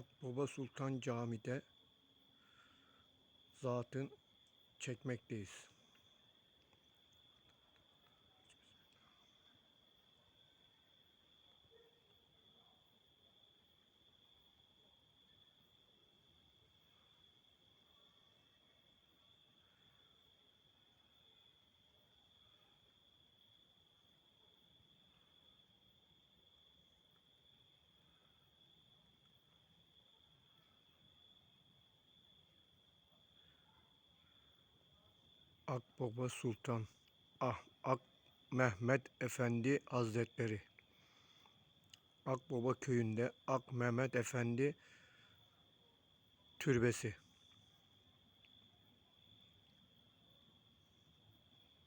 Akbaba Sultan Camii'de zatın çekmekteyiz. Akbaba Sultan Ah Ak Mehmet Efendi Hazretleri Akbaba köyünde Ak Mehmet Efendi türbesi.